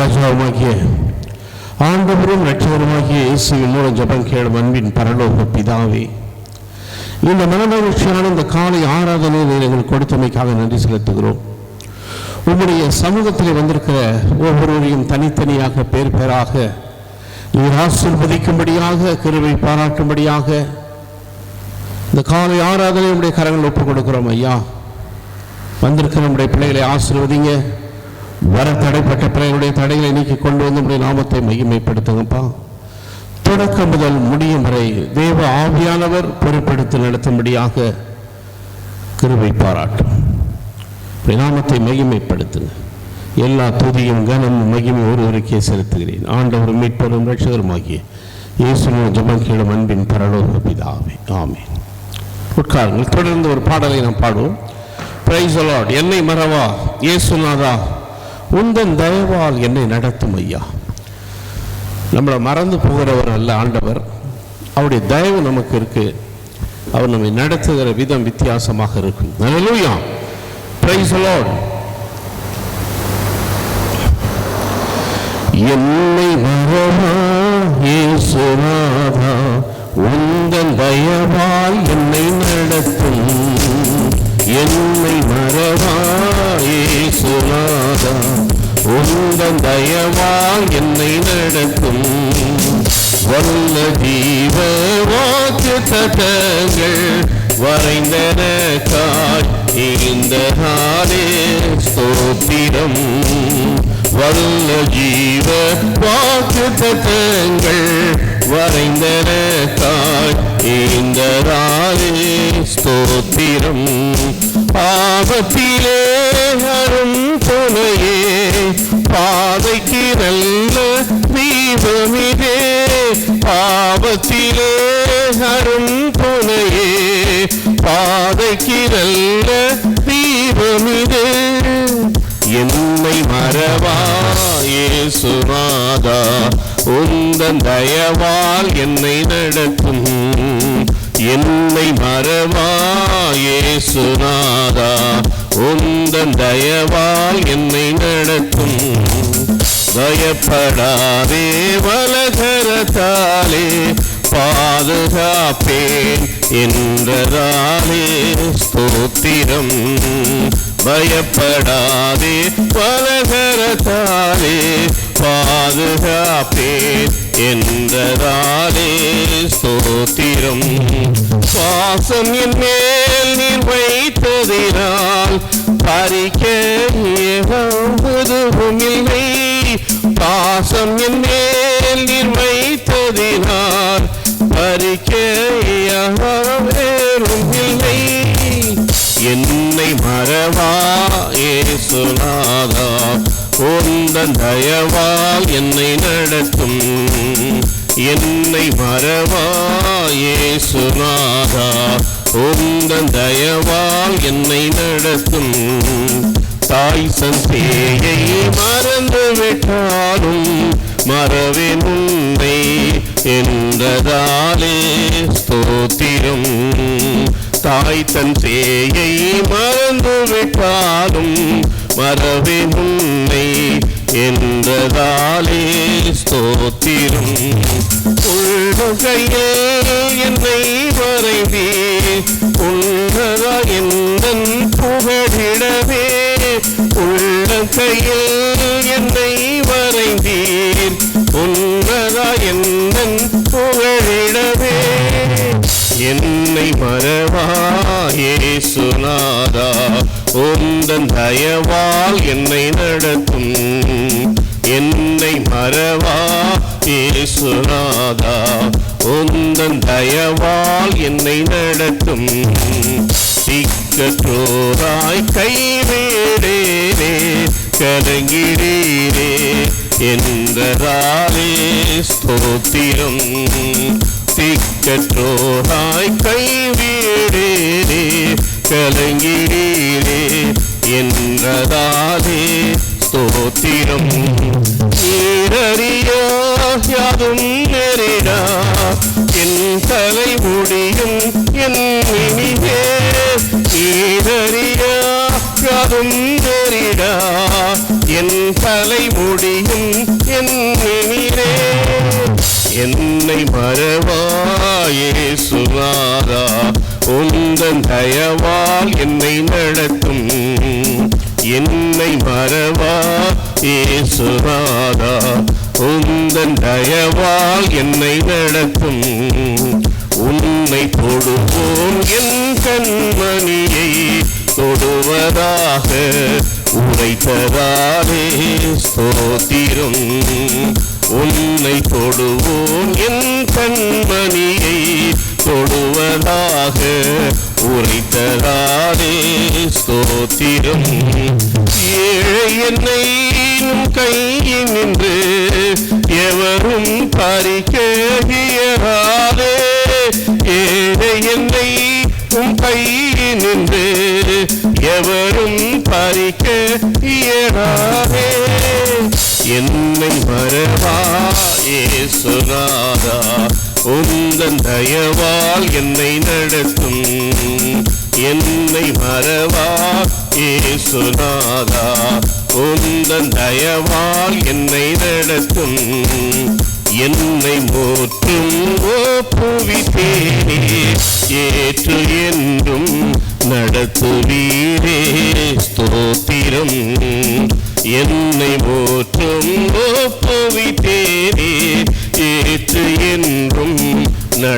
ராஜாவுமாகிய ஆண்டவரும் ரட்சகருமாகிய இயேசுவின் மூலம் ஜபம் கேளும் அன்பின் பரலோக பிதாவே இந்த மனமகிழ்ச்சியான இந்த காலை ஆராதனை நீங்கள் கொடுத்தமைக்காக நன்றி செலுத்துகிறோம். உங்களுடைய சமூகத்தில் வந்திருக்கிற ஒவ்வொருவரையும் தனித்தனியாக பேர் பேராக நீர் ஆசிர்வதிக்கும்படியாக கருவை பாராட்டும்படியாக இந்த காலை ஆராதனை உடைய கரங்கள் ஒப்புக் கொடுக்கிறோம் ஐயா. வந்திருக்கிற நம்முடைய பிள்ளைகளை ஆசீர்வதிங்க. வர தடைப்பட்ட பிறருடைய தடைகளை நீக்கி கொண்டு வந்து உடைய நாமத்தை மகிமைப்படுத்துங்கப்பா. தொடக்கம் முதல் முடியும் வரை தேவ ஆவியானவர் பொறுப்பெடுத்து நடத்தும்படியாக கிருவை பாராட்டும். நாமத்தை மகிமைப்படுத்துங்க. எல்லா துதியும் கனமும் மகிமை ஒருவருக்கே செலுத்துகிறேன். ஆண்டவரும் மீட்பரும் ரட்சகருமாகிய இயேசுவின் ஜெபம் கேளும் அன்பின் பரலோக பிதாவே. ஆமென். உட்காருங்கள். தொடர்ந்து ஒரு பாடலை நாம் பாடுவோம். பிரைஸ் அலாட் என்னை மறவா? இயேசுநாதா உந்தன் தயவால் என்னை நடத்தும் ஐயா. நம்மளை மறந்து போகிறவர் அல்ல ஆண்டவர். அவருடைய தயவு நமக்கு இருக்கு. அவர் நம்மை நடத்துகிற விதம் வித்தியாசமாக இருக்கும். ஹalleluya பிரைஸ் லார்ட் என்னை மறவா இயேசுநாதா உந்தன் தயவால் என்னை நடத்தும். என்னை மறவாயே சுனாதா உந்தன் தயவா என்னை நடக்கும் வல்ல ஜீவ வாக்கு தட்டங்கள் வரைந்தனக்காய் இந்த நாளே ஸ்தோத்திரம். வல்ல ஜீவ வாக்கு தட்டங்கள் வரைந்தனக்காய் இந்த நாளே ஸ்தோத்திரம். பாவத்திலே அரும் துணையே பாதைக்கு நல்ல தீபமிதே பாவத்திலே அரும் துணையே பாதைக்கு நல்ல தீபமிதே. என்னை மறவாயே இயேசுநாதா உந்தன் தயவால் என்னை நடத்தும். என்னை மறவாயே சுனா நாதா உந்தன் தயவால் என்னை நடத்தும். பயப்படாதே வலகரத்தாலே பாதுகாப்பேன் என்றதாலே ஸ்தோத்திரம். பயப்படாதே பலகரத்தாலே பாதுகாப்பேன் என்றதாலே ஸ்தோத்திரம். சுவாசம் என் மேல் நீர் வைத்ததினால் பறிக்க எதுவும் இல்லை. பாசம் என் மேல் நீர் வைத்ததினால் பறிக்க வேறும் இல்லை. என்னை மறவா ஏசுநாதா உந்தன் தயவால் என்னை நடத்தும். என்னை மறவாயே சுனாதா உந்தன் தயவால் என்னை நடத்தும். தாய் சந்தேயை மறந்து விட்டாலும் மறவே உன்னை என்றதாலே ஸ்தோத்திரம். தாய் தன் சேயை மறந்து விட்டாலும் மறவே உன்னை என்றதாலே ஸ்தோத்திரம். உள்ளகையில் என்னை வரைவே உள்ளதா எந்தன் புகழிடவே. உள்ள என்னை வரைந்தீர் உன்னதா எந்தன் புகழிடவே. என்னை மறவா உந்தன் தயவால் என்னை நடத்தும். என்னை மறவா இயேசுநாதா? உந்தன் தயவால் என்னை நடத்தும். திக்கற்றோராய் கைவிடேனே கலங்கிறீரே என்றாலே ஸ்தோத்திரம். திக்கற்றோராய் கைவிடேனே கலங்கிறீரே என்றதாலே ஸ்தோத்திரம் நீரறியா யாதும் நெறிடா என் தலை முடியும் என் இனியே நீரறியா யாதும் நெறிடா என் தலை முடியும் என் என்னினே என்னை மறவாயே சுனாரா உந்தன் தயவால் என்னை நடத்தும். என்னை மறவா ஏசுராதா உந்தன் தயவால் என்னை நடத்தும். உன்னை தொடுவோம் என் கண்மணியை தொடுவதாக உரைத்ததாரே ஸ்தோத்திரம். உன்னை தொடுவோம் என் கண்மணியை உரைத்ததானே ஸ்தோத்திரம். ஏழை என்னை கையில் நின்று எவரும் பறிக்க ஏழை என்னை உம் கையில் நின்று எவரும் பறிக்க இயலாதே என்னை மறவா ஏசுநாதா உந்தன் தயவால் என்னை நடத்தும். என்னை மறவா ஏசுநாதா. உந்தன் தயவால் என்னை நடத்தும். என்னை மோற்றும் ஓப்புவித்தேனே ஏற்று என்றும் நடத்துவீரே. ஸ்தோத்திரம். என்னை மோற்றும்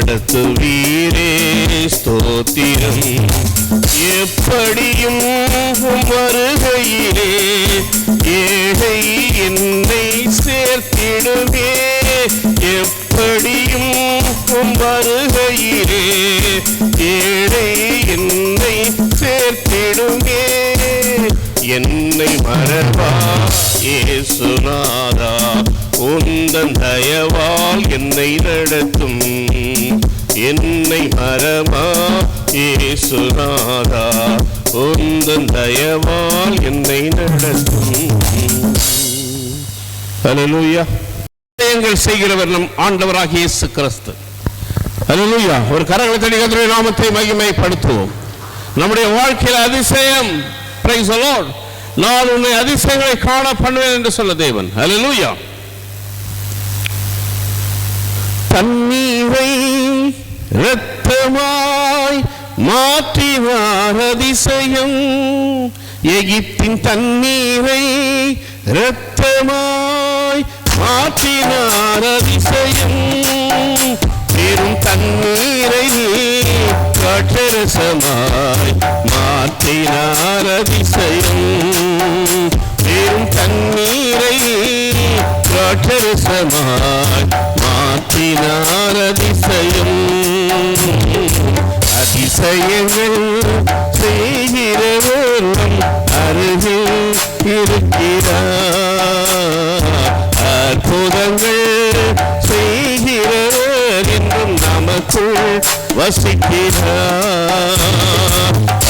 நடத்துவீரே ஸ்தோத்திரம். எப்படியும் வருகையிலே ஏழை என்னை சேர்த்திடுவே எப்படியும் வருகையிலே ஏழை என்னை சேர்த்திடுவே என்னை மறவா ஏசுநாதா உந்தன் தயவால் என்னை நடத்தும். என்னை மறமா ஏசுநாதா உந்தன் தயவால் என்னை நடத்தும். செய்கிறவர் நம் ஆண்டவராகிய இயேசு கிறிஸ்து. ஹalleluya. ஒரு கரங்களை தட்டி கர்த்தருடைய நாமத்தை மகிமைப்படுத்துவோம். நம்முடைய வாழ்க்கையில் அதிசயம். பிரைஸ் நான் உன்னை அதிசயங்களை காண பண்ணுவேன் என்று சொல்ல தேவன். ஹalleluya. தண்ணீரை இரத்தமாய் மாற்றினார் அதிசயம் எகிப்தின் தண்ணீரை இரத்தமாய் மாற்றினார் அதிசயம் பெரும் தண்ணீரை காற்றரசமாய் மாற்றினார் அதிசயம் பெரும் தண்ணீரை காற்றரசமாய் மாற்றினார் அதிசயம் அதிசயங்கள் செய்கிறவர் அருகில் இருக்கிறார். அற்புதங்கள் செய்கிறவர் என்றும் நமக்குள் வசிக்கிறார்.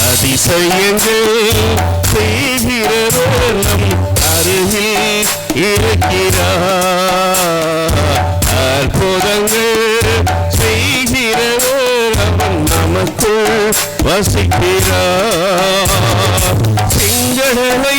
அதிசயங்கள் செய்கிறவர் நம் அருகில் இருக்கிறார். அற்புதங்கள் செய்கிறவர் அவன் நமக்குள் வசிக்கிறார். சிங்களனை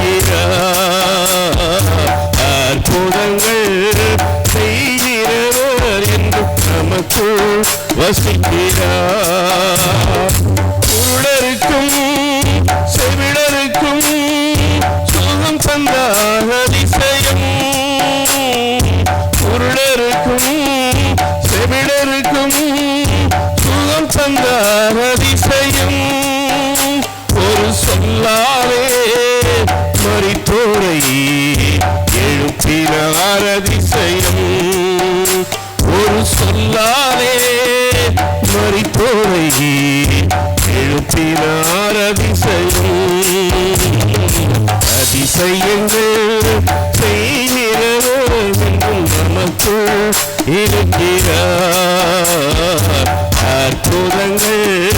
வசிக்கிறார் செய்யுங்கள். செய்கிறவர் நமக்குள் இருக்கிறார். அற்புதங்கள்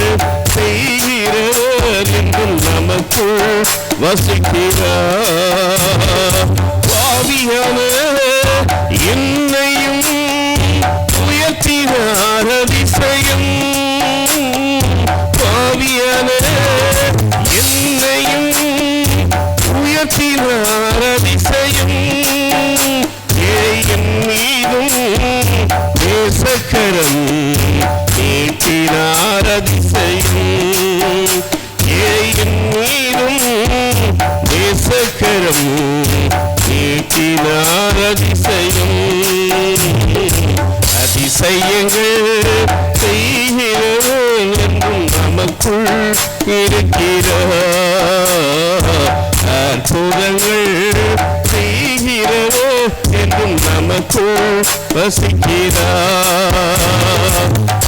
செய்கிறவர் என்றும் நமக்குள் வசிக்கிறார். பாவியான அதிசயம் அதிசயங்கள் செய்கிறவன் என்றும் நமக்குள் இருக்கிறார் அற்புதங்கள் செய்கிறவே என்றும் நமக்குள் வசிக்கிறார்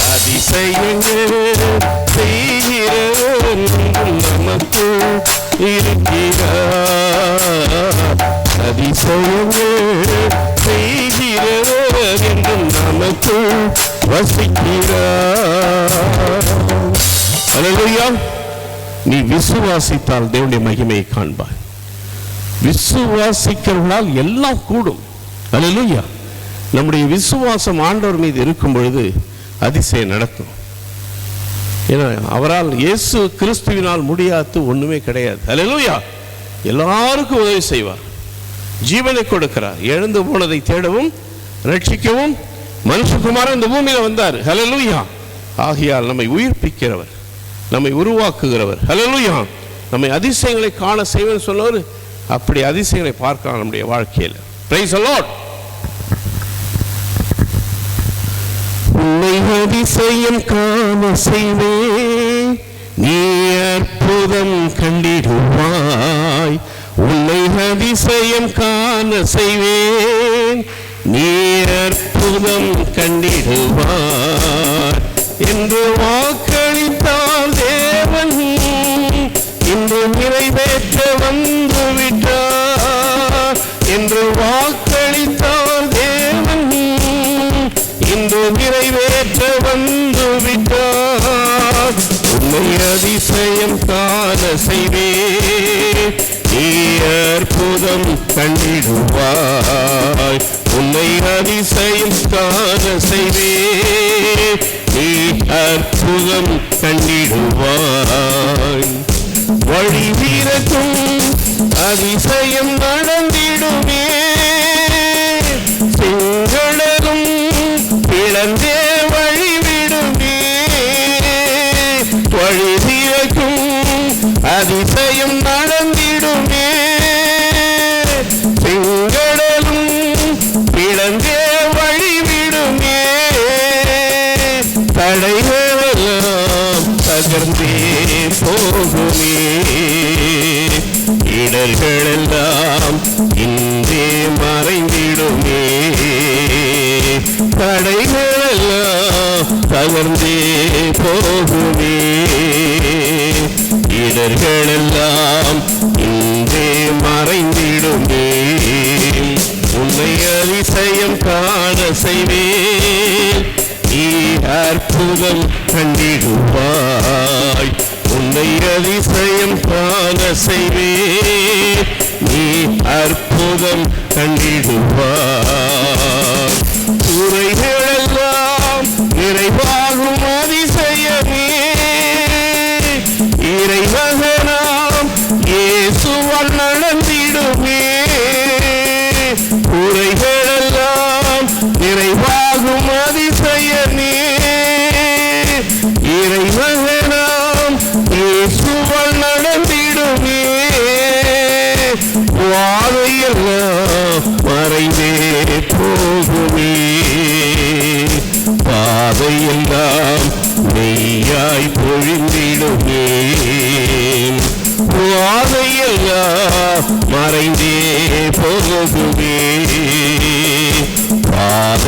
அதிசயங்கள் செய்கிறவர் என்றும் நமக்குள் இருக்கிறார் அதிசயம் நமக்குள் வசிக்கிறார் நீ விசுவாசித்தால் தேவனுடைய மகிமையை காண்பாய். விசுவாசிக்கிறவர்களால் எல்லாம் கூடும். அல்லேலூயா நம்முடைய விசுவாசம் ஆண்டவர் மீது இருக்கும் பொழுது அதிசயம் நடக்கும். ஏன்னா அவரால் இயேசு கிறிஸ்துவினால் முடியாது ஒண்ணுமே கிடையாது. அல்லேலூயா எல்லாருக்கும் உதவி செய்வார். ஜீவனை கொடுக்கிறார். எழுந்து போனதை தேடவும் ரட்சிக்கவும் மனுஷகுமாரன் இந்த பூமியில் வந்தார். ஹலலுயா ஆகையால் நம்மை உயிர்ப்பிக்கிறவர் நம்மை உருவாக்குகிறவர். ஹலலுயா நம்மை அதிசயங்களை காண செய்வேன் சொன்னவர் அப்படி அதிசயங்களை பார்க்கலாம் நம்முடைய வாழ்க்கையில். பிரைஸ் அலோட் உன்னை அதிசயம் காண செய்வேன். நீ அற்புதம் கண்டிடுவாய். உன்னை அதிசயம் காண செய்வேன். நீர் அற்புதம் கண்டிடுவார். என்று வாக்களித்தார் தேவன். இன்று நிறைவேற்ற வந்து விட்டார். என்று வாக்களித்தார் தேவன். இன்று நிறைவேற்ற வந்து விட்டார். உன்னை அதிசயம் காண செய்வே நீ அற்புதம் கண்டிடுவாய் உம்மை அதிசயம் காண செய்வே. நீ அற்புதம் கண்டிடுவாய். வழி வீரக்கும் அதிசயம் நடந்திடுமே. சிங்களரும் பிளந்தே வழிவிடுமே வழி வீரக்கும் அதிசயம் நட அற்புதம் கண்டிடுவாய். உன்னை அதிசயம் காண செய்வே நீ அற்புதம் கண்டிடுவாய்.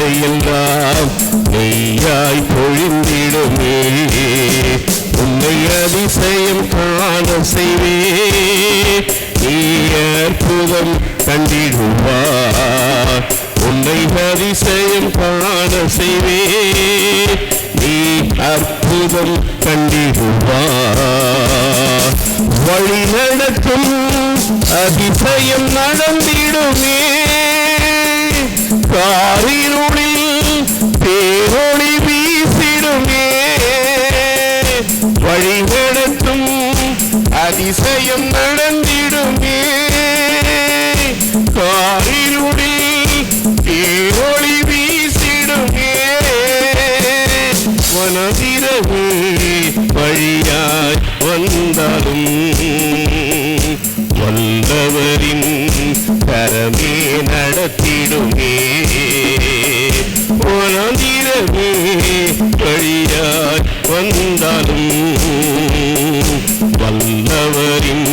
எல்லாம் வனதிரவு வழியாய் வந்தாலும் வல்லவரின் கரமே நடத்திடுமே. வனதிரவு வழியாய் வந்தாலும் வல்லவரின்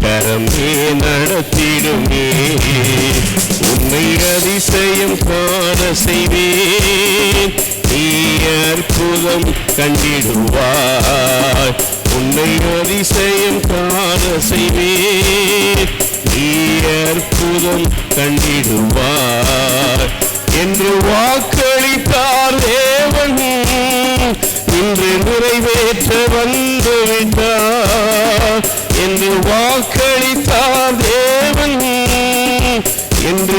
கரமே நடத்திடுமே. உண்மை அதிசயம் காண செய்வேன். அற்புதம் கண்டிடுவாய். உன்னை அதிசயம் காண செய்வேன். நீ அற்புதம் கண்டிடுவாய். என்று வாக்களித்தார் தேவன். இன்று நிறைவேற்ற வந்துவிட்டார் என்று வாக்களித்தார் தேவன். என்று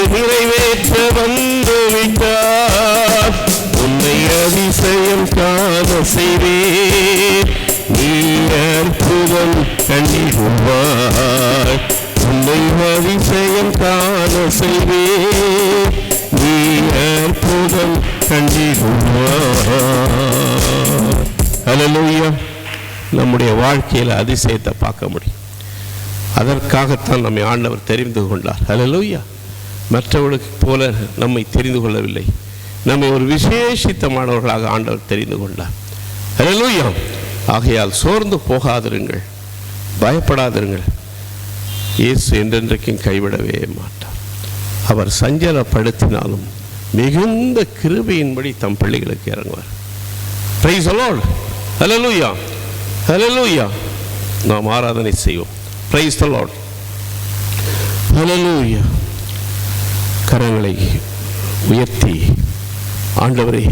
நம்முடைய வாழ்க்கையில் அதிசயத்தை பார்க்க முடியும். அதற்காகத்தான் நம்மை ஆண்டவர் தெரிந்து கொண்டார். ஹalleluya மற்றவர்களுக்கு போல நம்மை தெரிந்து கொள்ளவில்லை. நம்மை ஒரு விசேஷித்தமானவர்களாக ஆண்டவர் தெரிந்து கொண்டார். ஹalleluya ஆகையால் சோர்ந்து போகாதிருங்கள். பயப்படாதிருங்கள். இயேசு என்றென்றைக்கும் கைவிடவே மாட்டார். அவர் சஞ்சலப்படுத்தினாலும் மிகுந்த கிருபையின்படி தம் பிள்ளைகளுக்கு இறங்குவார். பிரைஸ் அலோல் ஹalleluya ஹலலூயா நாம் ஆராதனை செய்வோம். பிரைஸ் த லார்ட் ஹலலூயா கரங்களை உயர்த்தி ஆண்டவரே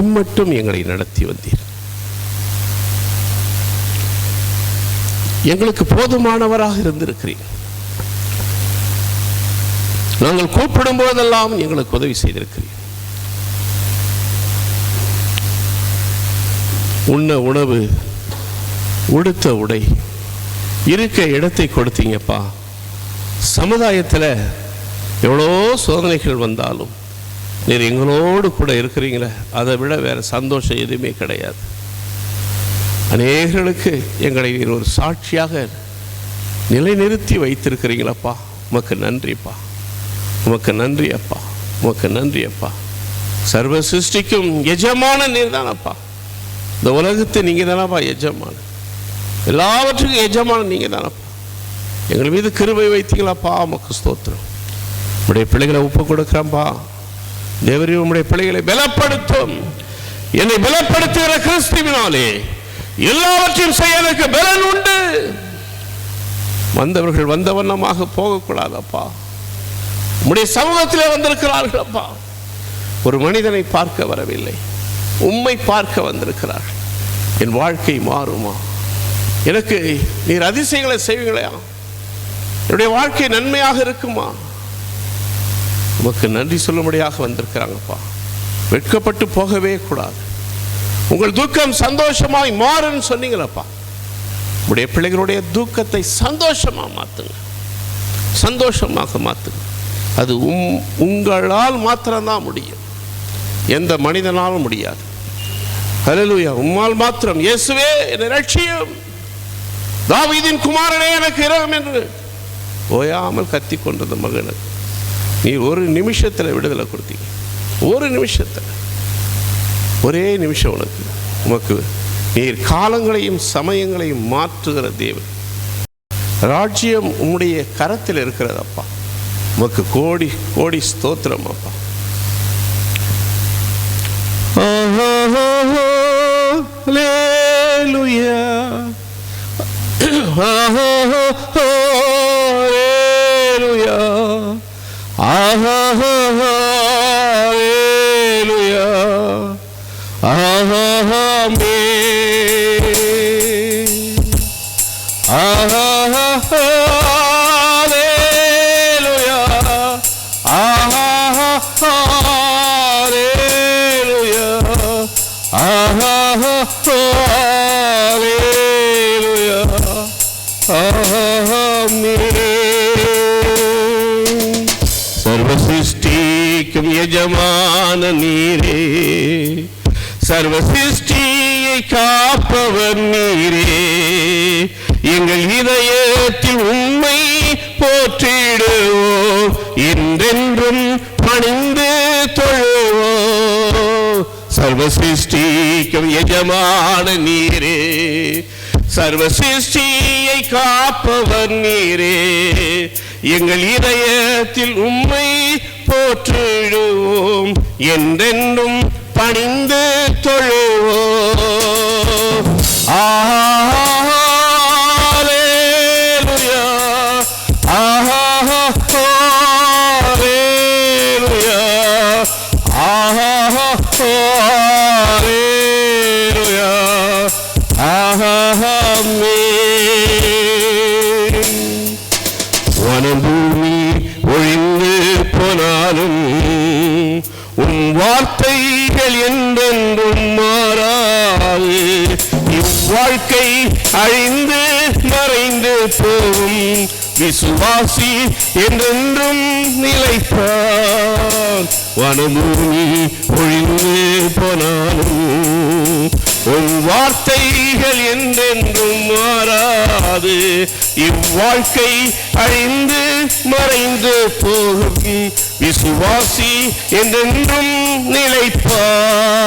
இம்மட்டும் எங்களை நடத்தி வந்தீர். எங்களுக்கு போதுமானவராக இருந்திருக்கிறீர். நாங்கள் கூப்பிடும் போதெல்லாம் எங்களுக்கு உதவி செய்திருக்கிறீர். உண்ண உணவு உடுத்த உடை. இருக்க இடத்தை கொடுத்தீங்கப்பா. சமுதாயத்தில் எவ்வளோ சோதனைகள் வந்தாலும் நீர் எங்களோடு கூட இருக்கிறீங்களே அதை விட வேறு சந்தோஷம் எதுவுமே கிடையாது. அநேகர்களுக்கு எங்களை நீர் ஒரு சாட்சியாக நிலைநிறுத்தி வைத்திருக்கிறீங்களப்பா. உமக்கு நன்றிப்பா. உமக்கு நன்றி அப்பா உமக்கு நன்றி அப்பா சர்வ சிருஷ்டிக்கும் எஜமான நீர் தானப்பா இந்த உலகத்தை நீங்கள் தானப்பா எஜமான எல்லாவற்றுக்கும் எஜமான நீங்கள் தானப்பா எங்கள் மீது கிருபை வைத்தீங்களாப்பா உமக்கு ஸ்தோத்திரம். உடைய பிள்ளைகளை ஒப்பு கொடுக்குறேன்ப்பா தேவரி உம்முடைய பிள்ளைகளை பலப்படுத்தும். என்னை பலப்படுத்துகிற கிறிஸ்துவினாலே எல்லாவற்றையும் செய்ய எனக்கு பலன் உண்டு. வந்தவர்கள் வந்த வண்ணமாக போகக்கூடாதப்பா. உம்முடைய சமூகத்திலே வந்திருக்கிறார்கள் அப்பா ஒரு மனிதனை பார்க்க வரவில்லை. உம்மை பார்க்க வந்திருக்கிறார்கள். என் வாழ்க்கை மாறுமா? எனக்கு நீர் அதிசயங்களை செய்வீங்களா. என்னுடைய வாழ்க்கை நன்மையாக இருக்குமா? உமக்கு நன்றி சொல்லும்படியாக வந்திருக்கிறாங்கப்பா. வெட்கப்பட்டு போகவே கூடாது. உங்கள் துக்கம் சந்தோஷமாய் மாறுன்னு சொன்னீங்களப்பா. உடைய பிள்ளைகளுடைய துக்கத்தை சந்தோஷமா மாத்துங்க. சந்தோஷமாக மாத்துங்க. அது உம் உங்களால் மாத்திரம்தான் முடியும். எந்த மனிதனாலும் முடியாது. ஹalleluya. உம்மால் மாத்திரம். இயேசுவே என்னை லட்சியம் தாவீதின் குமாரனே எனக்கு இரகம் என்று ஓயாமல் கத்தி கொண்டது மகனுக்கு நீ ஒரு நிமிஷத்தில் விடுதலை கொடுத்தீங்க. ஒரு நிமிஷத்தில். ஒரே நிமிஷம் உனக்கு. உமக்கு நீர் காலங்களையும் சமயங்களையும் மாற்றுகிற தேவன். ராஜ்யம் உம்முடைய கரத்தில் இருக்கிறதப்பா உமக்கு கோடி கோடி ஸ்தோத்திரம் அப்பா. சர்வ சிருஷ்டிக்கும் எஜமான நீரே. சர்வசிருஷ்டியை காப்பவர் நீரே. எங்கள் இதயத்தில் உண்மை போற்றிடுவோம். என்றென்றும் பணிந்து தொழுவோம். சர்வசிருஷ்டிக்கும் எஜமான நீரே. சர்வ சிருஷ்டியை காப்பவர் நீரே. எங்கள் இதயத்தில் உம்மை போற்றிடுவோம். என்றென்றும் பணிந்து தொழுவோம். ஆஹா. இயேசுவாசி என்றென்றும் நிலைப்பார் வனமூமி ஒழிந்து போனாலும் உன் வார்த்தைகள் என்றென்றும் மாறாது இவ்வாழ்க்கை அழிந்து மறைந்து போகும் விசுவாசி என்றென்றும் நிலைப்பான்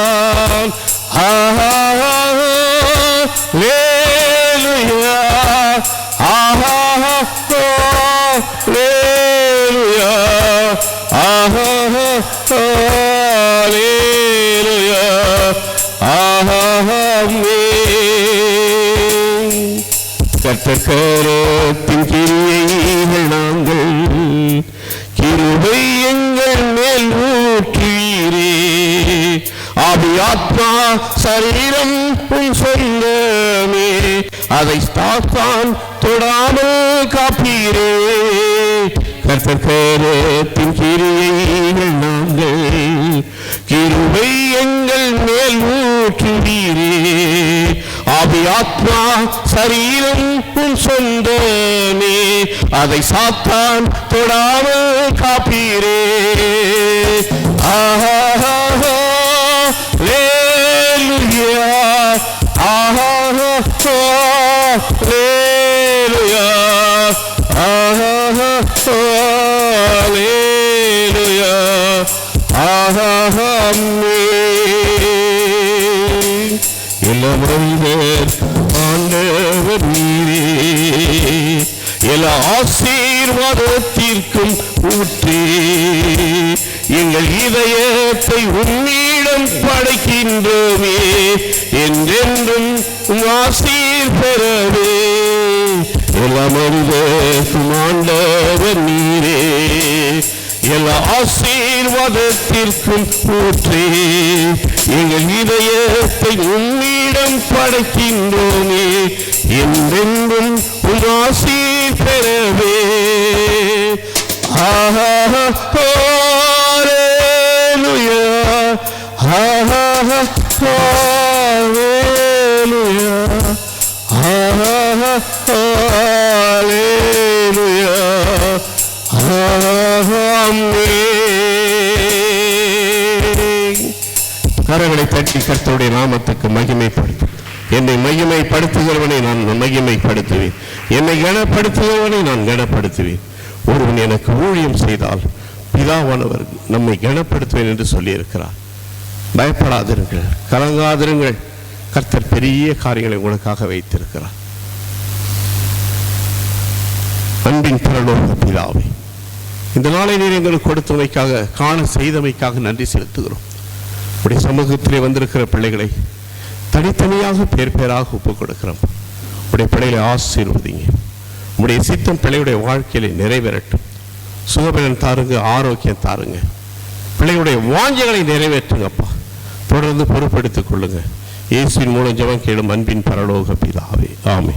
ஆஹாலேலுயா ஆஹாலேலுயா ஆஹாலேலுயா ஆஹாமே கர்த்தக்கரத்தின் கிரியைகள் நாங்கள் கிருபை எங்கள் மேல் ஊற்றீரே ஆவி ஆத்மா சரீரம் உன் சொந்தமே அதை தாத்தான் தொடாமல் காப்பீரே. கர்த்தர் பேரத்தின் கிரியைகள் நாங்கள் கிருவை எங்கள் மேல் ஊற்றுவீரே ஆவி ஆத்மா சரீரம் உன் சொந்தமே அதை சாத்தான் தொடாமல் காப்பீரே ஆஹா லேலுயா ஆஹா ஆஹா லேலுயா ஆஹாமே இளமறிவர் ஆண்டவர் நீரே எல்லா ஆசீர்வாதத்திற்கும் ஊற்றே. எங்கள் இதயத்தை உன்னிடம் படைக்கின்றோமே என்றென்றும் ஆசீர் பெறவே. எல்லாம் அறிவர்க்கும் ஆண்டவர் நீரே. எல்லா ஆசீர்வாதத்திற்கும் ஊற்றே எங்கள் இதயத்தை உன்னிடம் படைக்கின்றோமே. என்றென்றும் உன் ஆசீர் பெறவே. ஆஹா ஆஹா தட்டி கர்த்தருடைய நாமத்துக்கு மகிமைப்படுத்து. என்னை மகிமைப்படுத்துகிறவனை நான் மகிமைப்படுத்துவேன். என்னை கனப்படுத்துகிறவனை நான் கனப்படுத்துவேன். ஒருவன் எனக்கு ஊழியம் செய்தால் பிதாவானவர் நம்மை கனப்படுத்துவேன் என்று சொல்லியிருக்கிறார். பயப்படாதிருங்கள் கலங்காதிருங்கள். கர்த்தர் பெரிய காரியங்களை உனக்காக வைத்திருக்கிறார். அன்பின் பரலோக பிதாவை இந்த நாளை நீர் எங்களுக்கு கொடுத்தமைக்காக காண செய்தமைக்காக நன்றி செலுத்துகிறோம். உடைய சமூகத்திலே வந்திருக்கிற பிள்ளைகளை தனித்தனியாக பேர் பேராக ஒப்பு கொடுக்கிறோம். உடைய பிள்ளைகளை ஆசீர்வதிங்க உடைய சித்தம் பிள்ளையுடைய வாழ்க்கையில நிறைவேறட்டும். சுகபலன் தாருங்க ஆரோக்கியம் தாருங்க. பிள்ளைகளுடைய வாஞ்சைகளை நிறைவேற்றுங்கப்பா. தொடர்ந்து பொறுப்படுத்திக் கொள்ளுங்க. இயேசுவின் மூலம் ஜபம் கேளும் அன்பின் பரலோக பிதாவே. ஆமே